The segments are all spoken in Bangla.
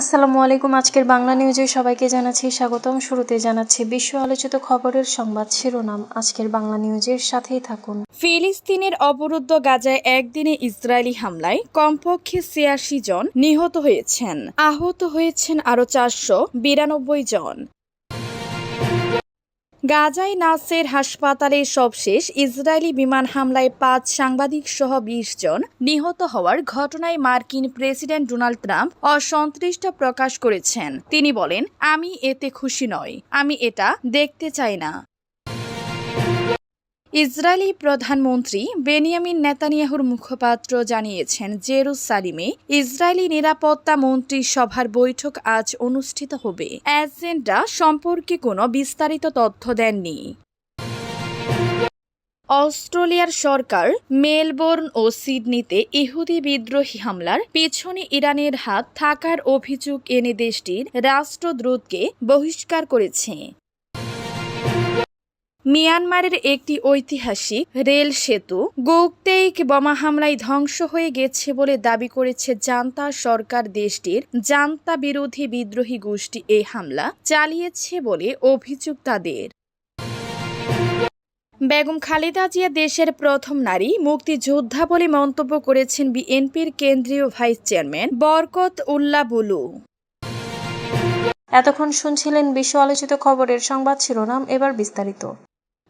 আসসালামু আলাইকুম, আজকের বাংলা নিউজে সবাইকে জানাচ্ছি স্বাগতম। শুরুতে জানাচ্ছি বিশ্ব আলোচিত খবরের সংবাদ শিরোনাম। আজকের বাংলা নিউজের সাথেই থাকুন। ফিলিস্তিনের অবরুদ্ধ গাজায় একদিনে ইসরায়েলি হামলায় কমপক্ষে ছিয়াশি জন নিহত হয়েছেন। আহত হয়েছেন আরও চারশো বিরানব্বই জন। গাজায় নাসের হাসপাতালে সবশেষ ইসরায়েলি বিমান হামলায় পাঁচ সাংবাদিক সহ বিশ জন নিহত হওয়ার ঘটনায় মার্কিন প্রেসিডেন্ট ডোনাল্ড ট্রাম্প অসন্তুষ্ট প্রকাশ করেছেন। তিনি বলেন, আমি এতে খুশি নই। আমি এটা দেখতে চাই না। ইসরায়েলি প্রধানমন্ত্রী বেনিয়ামিন নেতানিয়াহুর মুখপাত্র জানিয়েছেন, জেরুসালিমে ইসরায়েলি নিরাপত্তা মন্ত্রী সভার বৈঠক আজ অনুষ্ঠিত হবে। এজেন্ডা সম্পর্কে কোনো বিস্তারিত তথ্য দেননি। অস্ট্রেলিয়ার সরকার মেলবোর্ন ও সিডনিতে ইহুদি বিদ্রোহী হামলার পিছনে ইরানের হাত থাকার অভিযোগ এনে দেশটির রাষ্ট্রদূতকে বহিষ্কার করেছে। মিয়ানমারের একটি ঐতিহাসিক রেল সেতু গৌকতেইক বোমা হামলায় ধ্বংস হয়ে গেছে বলে দাবি করেছে জান্তা সরকার দেশটির জান্তা বিরোধী বিদ্রোহী গোষ্ঠী। এই হামলা চালিয়েছে বলে অভিযোগ তাদের বেগম খালেদা জিয়া দেশের প্রথম নারী মুক্তিযোদ্ধা বলে মন্তব্য করেছেন বিএনপির কেন্দ্রীয় ভাইস চেয়ারম্যান বরকত উল্লা বুলু। এতক্ষণ শুনছিলেন বিশ্ব আলোচিত খবরের সংবাদ শিরোনাম, এবার বিস্তারিত।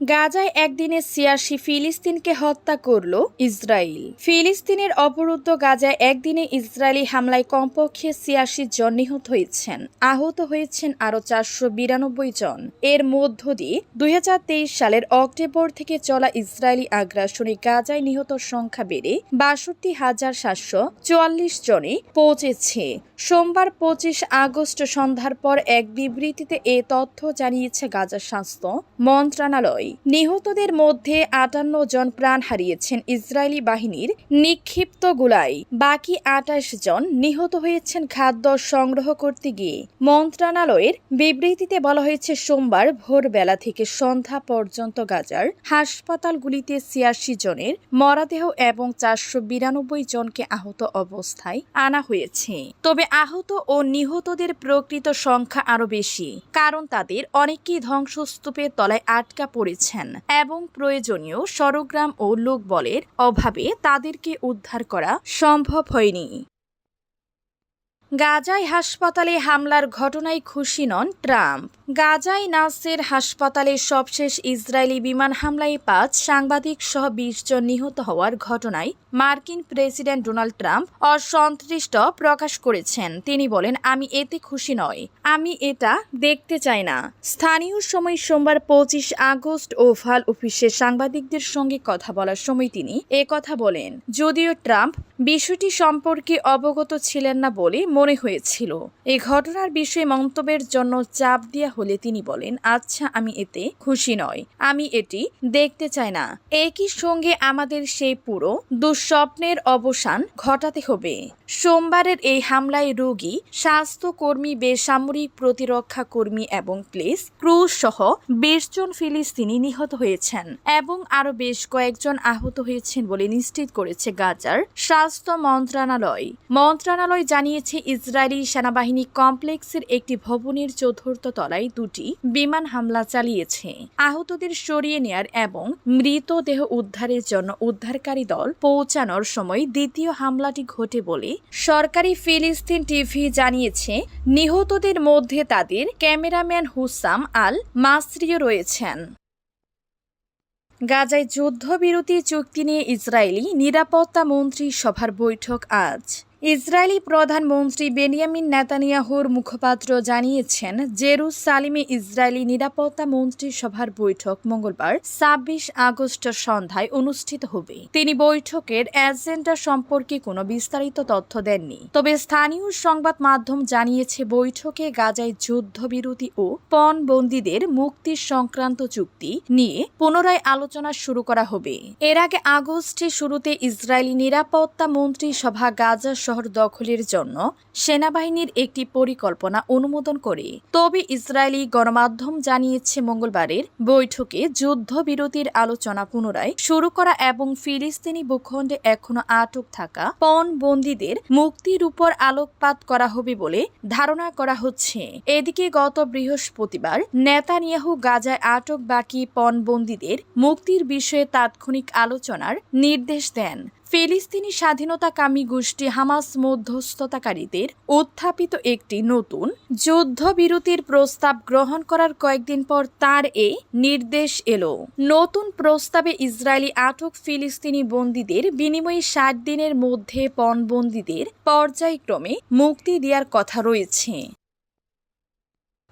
গাজায় একদিনে ছিয়াশি ফিলিস্তিনকে হত্যা করল ইসরায়েল ফিলিস্তিনের অবরুদ্ধ গাজায় একদিনে ইসরায়েলি হামলায় কমপক্ষে ছিয়াশি জন নিহত হয়েছেন। আহত হয়েছেন আরও চারশো বিরানব্বই জন। এর মধ্য দিয়ে দুই হাজার তেইশ সালের অক্টোবর থেকে চলা ইসরায়েলি আগ্রাসনে গাজায় নিহত সংখ্যা বেড়ে বাষট্টি হাজার সাতশো চুয়াল্লিশ জনে পৌঁছেছে। সোমবার পঁচিশ আগস্ট সন্ধ্যার পর এক বিবৃতিতে এ তথ্য জানিয়েছে গাজা স্বাস্থ্য মন্ত্রণালয়। নিহতদের মধ্যে আটান্ন জন প্রাণ হারিয়েছেন ইসরায়েলি বাহিনীর নিক্ষিপ্ত গুলায় বাকি আটাশ জন নিহত হয়েছেন খাদ্য সংগ্রহ করতে গিয়ে। মন্ত্রণালয়ের বিবৃতিতে বলা হয়েছে, সোমবার ভোরবেলা থেকে সন্ধ্যা পর্যন্ত গাজার হাসপাতালগুলিতে ছিয়াশি জনের মরাদেহ এবং চারশো বিরানব্বই জনকে আহত অবস্থায় আনা হয়েছে। তবে আহত ও নিহতদের প্রকৃত সংখ্যা আরও বেশি, কারণ তাদের অনেকেই ধ্বংসস্তূপের তলায় আটকা পড়েছেন এবং প্রয়োজনীয় সরগ্রাম ও লোকবলের অভাবে তাদেরকে উদ্ধার করা সম্ভব হয়নি। গাজায় হাসপাতালে হামলার ঘটনায় খুশি নন ট্রাম্প। গাজায় নাসের হাসপাতালে সবশেষ ইসরায়েলি বিমান হামলায় পাঁচ সাংবাদিক সহ বিশ জন নিহত হওয়ার ঘটনায় মার্কিন প্রেসিডেন্ট ডোনাল্ড ট্রাম্প অসন্তুষ্ট প্রকাশ করেছেন। তিনি বলেন, আমি এতে খুশি নই। আমি এটা দেখতে চাই না। স্থানীয় সময় সোমবার পঁচিশ আগস্ট ওভাল অফিসে সাংবাদিকদের সঙ্গে কথা বলার সময় তিনি কথা বলেন, যদিও ট্রাম্প বিষয়টি সম্পর্কে অবগত ছিলেন না বলে মনে হয়েছিল। এই ঘটনার বিষয়ে মন্তব্যের জন্য চাপ দেওয়া হলে তিনি বলেন আচ্ছা আমি এতে খুশি নয় আমি এটি দেখতে চাই না। একই সঙ্গে আমাদের সেই পুরো দুঃস্বপ্নের অবসান ঘটাতে হবে। সোমবারের এই হামলায় রোগী, স্বাস্থ্যকর্মী, বেসামরিক প্রতিরক্ষা কর্মী এবং প্লেস ক্রুজ সহ বিশ জন ফিলিস্তিনি নিহত হয়েছেন এবং আরও বেশ কয়েকজন আহত হয়েছেন বলে নিশ্চিত করেছে গাজার স্বাস্থ্য মন্ত্রণালয়। মন্ত্রণালয় জানিয়েছে, ইসরায়েলি সেনাবাহিনী কমপ্লেক্সের একটি ভবনের চতুর্থ তলায় দুটি বিমান হামলা চালিয়েছে। আহতদের সরিয়ে নেয়ার এবং মৃতদেহ উদ্ধারের জন্য উদ্ধারকারী দল পৌঁছানোর সময় দ্বিতীয় হামলাটি ঘটে বলে সরকারি ফিলিস্তিন টিভি জানিয়েছে। নিহতদের মধ্যে তাদের ক্যামেরাম্যান হুসাম আল মাসরিও রয়েছেন। গাজায় যুদ্ধবিরতি চুক্তি নিয়ে ইসরায়েলি নিরাপত্তা মন্ত্রী সভার বৈঠক আজ। ইসরায়েলি প্রধানমন্ত্রী বেনিয়ামিন নেতানিয়াহুর মুখপাত্র জানিয়েছেন, জেরুসালিমে ইসরায়েলি নিরাপত্তা মন্ত্রী সভার বৈঠক মঙ্গলবার, ছাব্বিশ আগস্ট সন্ধ্যায় অনুষ্ঠিত হবে। তিনি বৈঠকের এজেন্ডা সম্পর্কে কোনো বিস্তারিত তথ্য দেননি। তবে স্থানীয় সংবাদ মাধ্যম জানিয়েছে, বৈঠকে গাজায় যুদ্ধবিরতি ও পণবন্দীদের মুক্তির সংক্রান্ত চুক্তি নিয়ে পুনরায় আলোচনা শুরু করা হবে। এর আগে আগস্টে শুরুতে ইসরায়েলি নিরাপত্তা মন্ত্রী সভা গাজা শহর দখলের জন্য সেনাবাহিনীর একটি পরিকল্পনা অনুমোদন করে। তবে ইসরায়েলি গণমাধ্যম জানিয়েছে, মঙ্গলবারের বৈঠকে যুদ্ধবিরতির আলোচনা পুনরায় শুরু করা এবং ফিলিস্তিনি ভূখণ্ডে এখনও আটক থাকা পণবন্দীদের মুক্তির উপর আলোকপাত করা হবে বলে ধারণা করা হচ্ছে। এদিকে গত বৃহস্পতিবার নেতানিয়াহু গাজায় আটক বাকি পণবন্দীদের মুক্তির বিষয়ে তাৎক্ষণিক আলোচনার নির্দেশ দেন। ফিলিস্তিনি স্বাধীনতাকামী গোষ্ঠী হামাস মধ্যস্থতাকারীদের উত্থাপিত একটি নতুন যুদ্ধবিরতির প্রস্তাব গ্রহণ করার কয়েকদিন পর তার এই নির্দেশ এলো। নতুন প্রস্তাবে ইসরায়েলি আটক ফিলিস্তিনি বন্দীদের বিনিময়ে ষাট দিনের মধ্যে পণবন্দীদের পর্যায়ক্রমে মুক্তি দেওয়ার কথা রয়েছে।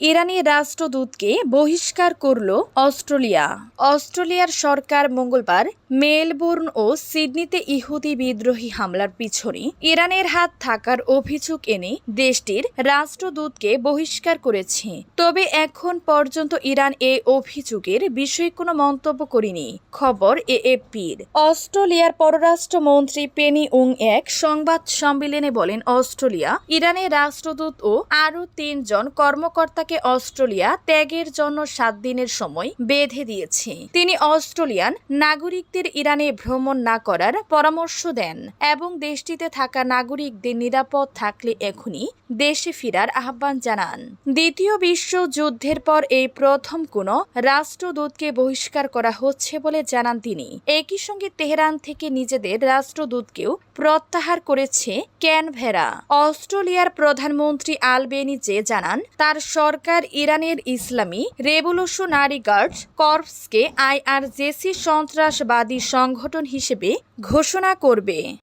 ইরানের রাষ্ট্রদূতকে বহিষ্কার করল অস্ট্রেলিয়া। অস্ট্রেলিয়ার সরকার মঙ্গলবার মেলবোর্ন ও সিডনিতে ইহুদি বিদ্রোহী হামলার পিছনে ইরানের হাত থাকার অভিযোগ এনে দেশটির রাষ্ট্রদূতকে বহিষ্কার করেছে। তবে এখন পর্যন্ত ইরান এ অভিযোগের বিষয়ে কোনো মন্তব্য করেনি, খবর এএপির অস্ট্রেলিয়ার পররাষ্ট্রমন্ত্রী পেনি উং এক সংবাদ সম্মেলনে বলেন, অস্ট্রেলিয়া ইরানের রাষ্ট্রদূত ও আরও তিনজন কর্মকর্তাকে অস্ট্রেলিয়া ত্যাগের জন্য সাত দিনের সময় বেঁধে দিয়েছে। তিনি অস্ট্রেলিয়ান নাগরিকদের ইরানে ভ্রমণ না করার পরামর্শ দেন এবং দেশটিতে থাকা নাগরিকদের নিরাপদ থাকলে এখনই দেশে ফেরার আহ্বান জানান। দ্বিতীয় বিশ্বযুদ্ধের পর এই প্রথম কোনো রাষ্ট্রদূতকে বহিষ্কার করা হচ্ছে বলে জানান তিনি। একই সঙ্গে তেহরান থেকে নিজেদের রাষ্ট্রদূতকেও প্রত্যাহার করেছে ক্যানভেরা। অস্ট্রেলিয়ার প্রধানমন্ত্রী আলবেনিজে জানান, তার সরকার ইরানের ইসলামী রেভলিউশনারি গার্ড কর্পসকে আইআরজেসি সন্ত্রাসবাদী সংগঠন হিসেবে ঘোষণা করবে।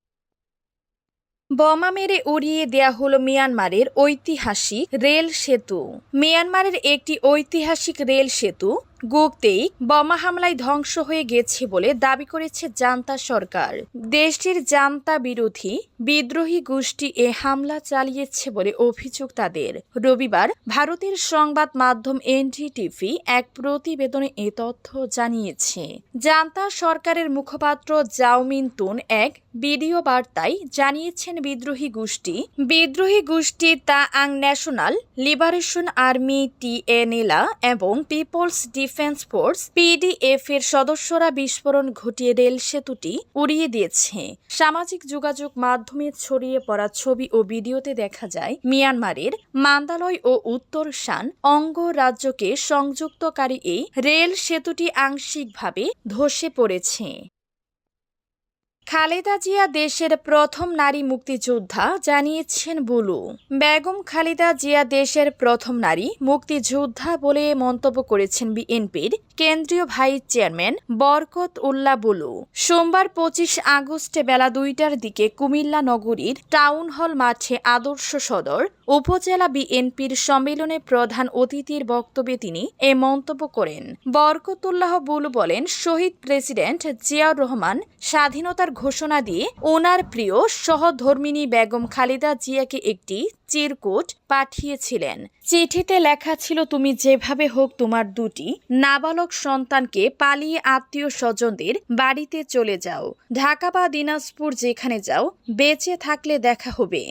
বোমা মেরে উড়িয়ে দেয়া হল মিয়ানমারের ঐতিহাসিক রেল সেতু। মিয়ানমারের একটি ঐতিহাসিক রেল সেতু গুগতেই বোমা হামলায় ধ্বংস হয়ে গেছে বলে দাবি করেছে জান্তা সরকার। দেশটির জান্তা বিরোধী বিদ্রোহী গোষ্ঠী এ হামলা চালিয়েছে বলে অভিযোগ তাদের। রবিবার ভারতের সংবাদ মাধ্যম এনডিটিভি এক প্রতিবেদনে এ তথ্য জানিয়েছে। জান্তা সরকারের মুখপাত্র জাওমিন তুন এক ভিডিও বার্তায় জানিয়েছেন বিদ্রোহী গোষ্ঠী বিদ্রোহী গোষ্ঠী তা আং ন্যাশনাল লিবারেশন আর্মি টিএনএলা এবং পিপলস ডিফেন্স ফোর্স পিডিএফ এর সদস্যরা বিস্ফোরণ ঘটিয়ে রেল সেতুটি উড়িয়ে দিয়েছে। সামাজিক যোগাযোগ মাধ্যমে ছড়িয়ে পড়া ছবি ও ভিডিওতে দেখা যায়, মিয়ানমারের মান্দালয় ও উত্তর শান অঙ্গরাজ্যকে সংযুক্তকারী এই রেল সেতুটি আংশিকভাবে ধসে পড়েছে। খালেদা জিয়া দেশের প্রথম নারী মুক্তিযোদ্ধা, জানিয়েছেন বুলু। বেগম খালেদা জিয়া দেশের প্রথম নারী মুক্তিযোদ্ধা বলে মন্তব্য করেছেন বিএনপির কেন্দ্রীয় ভাইস চেয়ারম্যান বরকত উল্লা বুলু। সোমবার পঁচিশ আগস্টে বেলা দুইটার দিকে কুমিল্লা নগরীর টাউন হল মাঠে আদর্শ সদর উপজেলা বিএনপির সম্মেলনে প্রধান অতিথির বক্তব্যে তিনি এ মন্তব্য করেন। বরকতুল্লাহ বুলু বলেন, শহীদ প্রেসিডেন্ট জিয়াউর রহমান স্বাধীনতার ঘোষণা দিয়ে ওনার প্রিয় সহধর্মিনী বেগম খালেদা জিয়াকে একটি চিরকুট পাঠিয়েছিলেন। চিঠিতে লেখা ছিল, তুমি যেভাবে হোক তোমার দুটি নাবালক সন্তানকে পালিয়ে আত্মীয় স্বজনদের বাড়িতে চলে যাও। ঢাকা বা দিনাজপুর যেখানে যাও, বেঁচে থাকলে দেখা হবে।